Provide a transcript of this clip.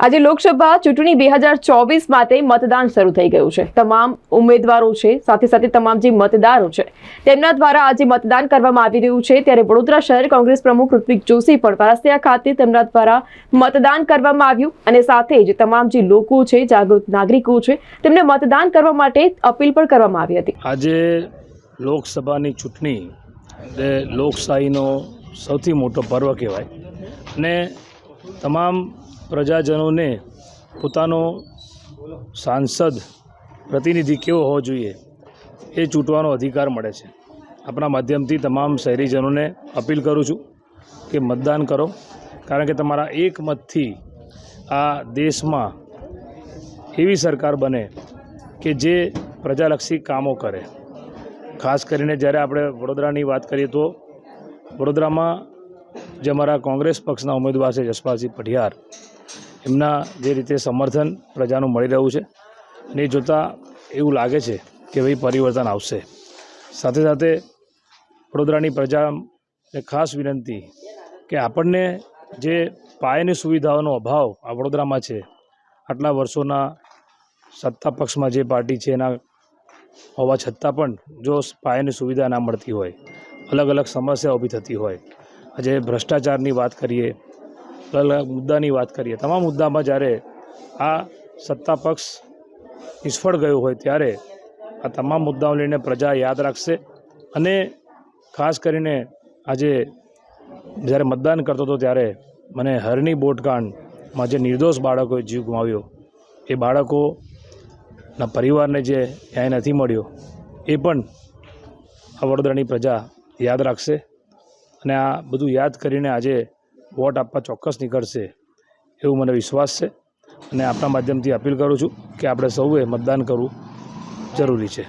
આજે લોકસભા ચૂંટણી બે હજાર ચોવીસ માટે મતદાન શરૂ થઈ ગયું છે. તમામ ઉમેદવારો છે, સાથે સાથે તમામ જે મતદારો છે, તેમના દ્વારા આજે મતદાન કરવામાં આવી રહ્યું છે. ત્યારે વડોદરા શહેર કોંગ્રેસ પ્રમુખ ઋત્વિક જોશી પણ વારસિયા ખાતે તેમના દ્વારા મતદાન કરવામાં આવ્યું અને સાથે જ તમામ જે લોકો છે, જાગૃત નાગરિકો છે, તેમને મતદાન કરવા માટે અપીલ પણ કરવામાં આવી હતી. આજે લોકસભાની ચૂંટણી લોકશાહીનો સૌથી મોટો પર્વ કહેવાય અને તમામ પ્રજાજનોને પોતાનો સાંસદ પ્રતિનિધિ કેવો હોવો જોઈએ એ ચૂંટવાનો અધિકાર મળે છે. આપણા માધ્યમથી તમામ શહેરીજનોને અપીલ કરું છું કે મતદાન કરો, કારણ કે તમારા એક મતથી આ દેશમાં એવી સરકાર બને કે જે પ્રજાલક્ષી કામો કરે. ખાસ કરીને જ્યારે આપણે વડોદરાની વાત કરીએ તો વડોદરામાં જે અમારા કોંગ્રેસ પક્ષના ઉમેદવાર છે જસપાલસિંહ પઢિયાર, એમના જે રીતે સમર્થન પ્રજાનું મળી રહ્યું છે એ જોતાં એવું લાગે છે કે ભાઈ પરિવર્તન આવશે. સાથે સાથે વડોદરાની પ્રજાને ખાસ વિનંતી કે આપણને જે પાયાની સુવિધાઓનો અભાવ આ વડોદરામાં છે, આટલા વર્ષોના સત્તા પક્ષમાં જે પાર્ટી છે એના હોવા છતાં પણ જો પાયાની સુવિધા ના મળતી હોય અલગ અલગ સમસ્યા ઊભી થતી હોય આજે ભ્રષ્ટાચારની વાત કરીએ અલગ અલગ મુદ્દાની વાત કરીએ, તમામ મુદ્દામાં જ્યારે આ સત્તા પક્ષ નિષ્ફળ ગયો હોય ત્યારે આ તમામ મુદ્દાઓ લઈને પ્રજા યાદ રાખશે અને ખાસ કરીને આજે જ્યારે મતદાન કરતો હતો ત્યારે મને હરની બોટકાંડમાં જે નિર્દોષ બાળકોએ જીવ ગુમાવ્યો, એ બાળકોના પરિવારને જે ન્યાય નથી મળ્યો, એ પણ આ વડોદરાની પ્રજા યાદ રાખશે. અને આ બધું યાદ કરીને આજે વોટ આપવા ચોક્કસ નીકળશે એવું મને વિશ્વાસ છે. અને આપણા માધ્યમથી અપીલ કરું છું કે આપણે સૌએ મતદાન કરવું જરૂરી છે.